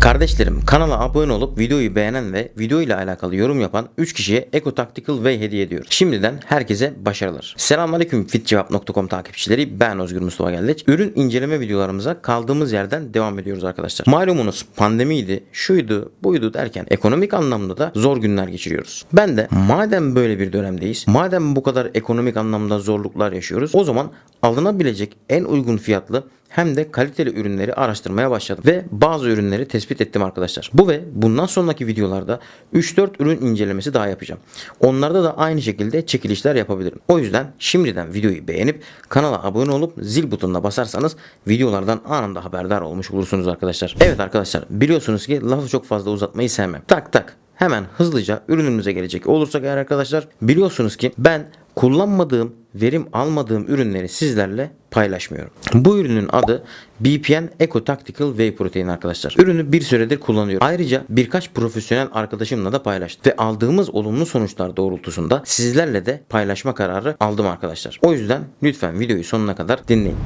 Kardeşlerim kanala abone olup videoyu beğenen ve video ile alakalı yorum yapan 3 kişiye Eco Tactical Way hediye ediyoruz. Şimdiden herkese başarılar. Selamünaleyküm fitcevap.com takipçileri ben Özgür Mustafa Geldeç. Ürün inceleme videolarımıza kaldığımız yerden devam ediyoruz arkadaşlar. Malumunuz pandemiydi, şuydu, buydu derken ekonomik anlamda da zor günler geçiriyoruz. Ben de madem böyle bir dönemdeyiz, madem bu kadar ekonomik anlamda zorluklar yaşıyoruz, o zaman alınabilecek en uygun fiyatlı hem de kaliteli ürünleri araştırmaya başladım ve bazı ürünleri tespit ettim arkadaşlar. Bu ve bundan sonraki videolarda 3-4 ürün incelemesi daha yapacağım. Onlarda da aynı şekilde çekilişler yapabilirim. O yüzden şimdiden videoyu beğenip kanala abone olup zil butonuna basarsanız videolardan anında haberdar olmuş olursunuz arkadaşlar. Evet arkadaşlar biliyorsunuz ki lafı çok fazla uzatmayı sevmem. Tak tak hemen hızlıca ürünümüze gelecek olursak eğer arkadaşlar biliyorsunuz ki ben kullanmadığım, verim almadığım ürünleri sizlerle paylaşmıyorum. Bu ürünün adı BPN Eco Tactical Whey Protein arkadaşlar. Ürünü bir süredir kullanıyorum. Ayrıca birkaç profesyonel arkadaşımla da paylaştım. Ve aldığımız olumlu sonuçlar doğrultusunda sizlerle de paylaşma kararı aldım arkadaşlar. O yüzden lütfen videoyu sonuna kadar dinleyin.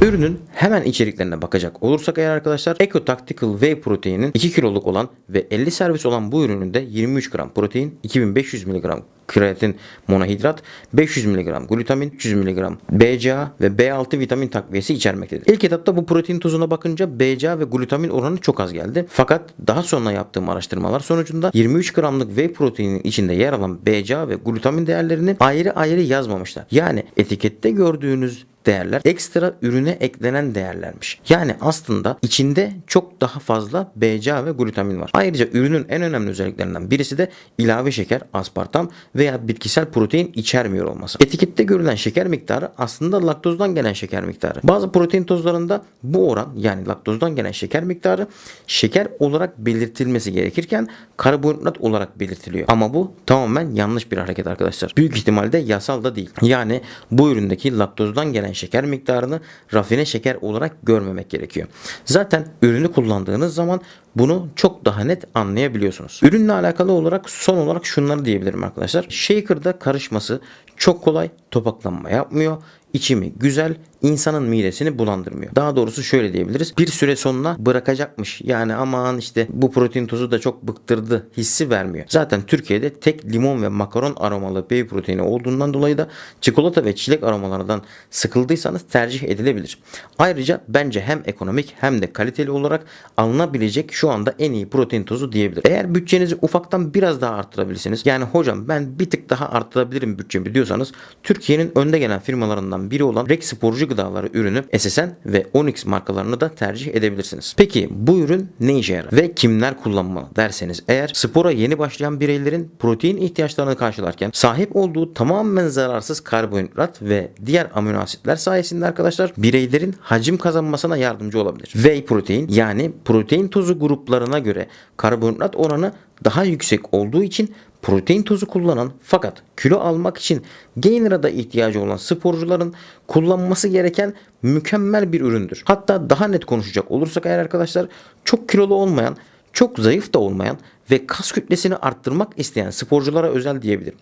Ürünün hemen içeriklerine bakacak olursak eğer arkadaşlar Eco Tactical Whey Protein'in 2 kiloluk olan ve 50 servis olan bu ürünün de 23 gram protein, 2500 mg kreatin monohidrat, 500 mg glutamin, 300 mg BCA ve B6 vitamin takviyesi içermektedir. İlk etapta bu protein tozuna bakınca BCA ve glutamin oranı çok az geldi. Fakat daha sonra yaptığım araştırmalar sonucunda 23 gramlık whey proteinin içinde yer alan BCA ve glutamin değerlerini ayrı ayrı yazmamışlar. Yani etikette gördüğünüz değerler ekstra ürüne eklenen değerlermiş. Yani aslında içinde çok daha fazla BCA ve glutamin var. Ayrıca ürünün en önemli özelliklerinden birisi de ilave şeker, aspartam veya bitkisel protein içermiyor olması. Etikette görülen şeker miktarı aslında laktozdan gelen şeker miktarı. Bazı protein tozlarında bu oran yani laktozdan gelen şeker miktarı şeker olarak belirtilmesi gerekirken karbonhidrat olarak belirtiliyor. Ama bu tamamen yanlış bir hareket arkadaşlar. Büyük ihtimalle yasal da değil. Yani bu üründeki laktozdan gelen şeker miktarını rafine şeker olarak görmemek gerekiyor. Zaten ürünü kullandığınız zaman bunu çok daha net anlayabiliyorsunuz. Ürünle alakalı olarak son olarak şunları diyebilirim arkadaşlar. Shaker'da karışması çok kolay, topaklanma yapmıyor. İçimi güzel, insanın midesini bulandırmıyor. Daha doğrusu şöyle diyebiliriz. Bir süre sonra bırakacakmış. Yani aman işte bu protein tozu da çok bıktırdı hissi vermiyor. Zaten Türkiye'de tek limon ve makaron aromalı whey proteini olduğundan dolayı da çikolata ve çilek aromalarından sıkıldıysanız tercih edilebilir. Ayrıca bence hem ekonomik hem de kaliteli olarak alınabilecek şu anda en iyi protein tozu diyebilir. Eğer bütçenizi ufaktan biraz daha arttırabilirsiniz. Yani hocam ben bir tık daha arttırabilirim bütçemi diyorsanız Türkiye'nin önde gelen firmalarından biri olan Rex Sporcu Gıdaları ürünü SSN ve Onyx markalarını da tercih edebilirsiniz. Peki bu ürün ne işe yarar ve kimler kullanmalı derseniz eğer spora yeni başlayan bireylerin protein ihtiyaçlarını karşılarken sahip olduğu tamamen zararsız karbonhidrat ve diğer amino asitler sayesinde arkadaşlar bireylerin hacim kazanmasına yardımcı olabilir. Whey protein yani protein tozu gruplarına göre karbonhidrat oranı daha yüksek olduğu için protein tozu kullanan fakat kilo almak için gainer'a ihtiyacı olan sporcuların kullanması gereken mükemmel bir üründür. Hatta daha net konuşacak olursak eğer arkadaşlar çok kilolu olmayan, çok zayıf da olmayan ve kas kütlesini arttırmak isteyen sporculara özel diyebilirim.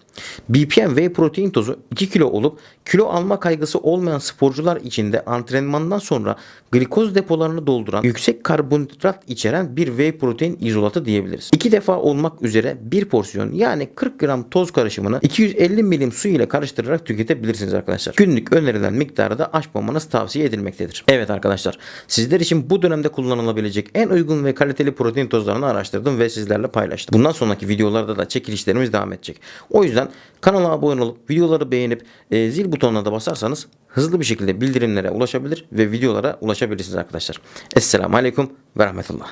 BPM Whey protein tozu 2 kilo olup kilo alma kaygısı olmayan sporcular için de antrenmandan sonra glikoz depolarını dolduran yüksek karbonhidrat içeren bir whey protein izolatı diyebiliriz. İki defa olmak üzere bir porsiyon yani 40 gram toz karışımını 250 milim su ile karıştırarak tüketebilirsiniz arkadaşlar. Günlük önerilen miktarı da aşmamanız tavsiye edilmektedir. Evet arkadaşlar sizler için bu dönemde kullanılabilecek en uygun ve kaliteli protein tozlarını araştırdım ve sizlerle paylaştım. Bundan sonraki videolarda da çekilişlerimiz devam edecek. O yüzden kanala abone olup videoları beğenip e, zil butonuna da basarsanız hızlı bir şekilde bildirimlere ulaşabilir ve videolara ulaşabilirsiniz arkadaşlar. Esselamu Aleyküm ve Rahmetullah.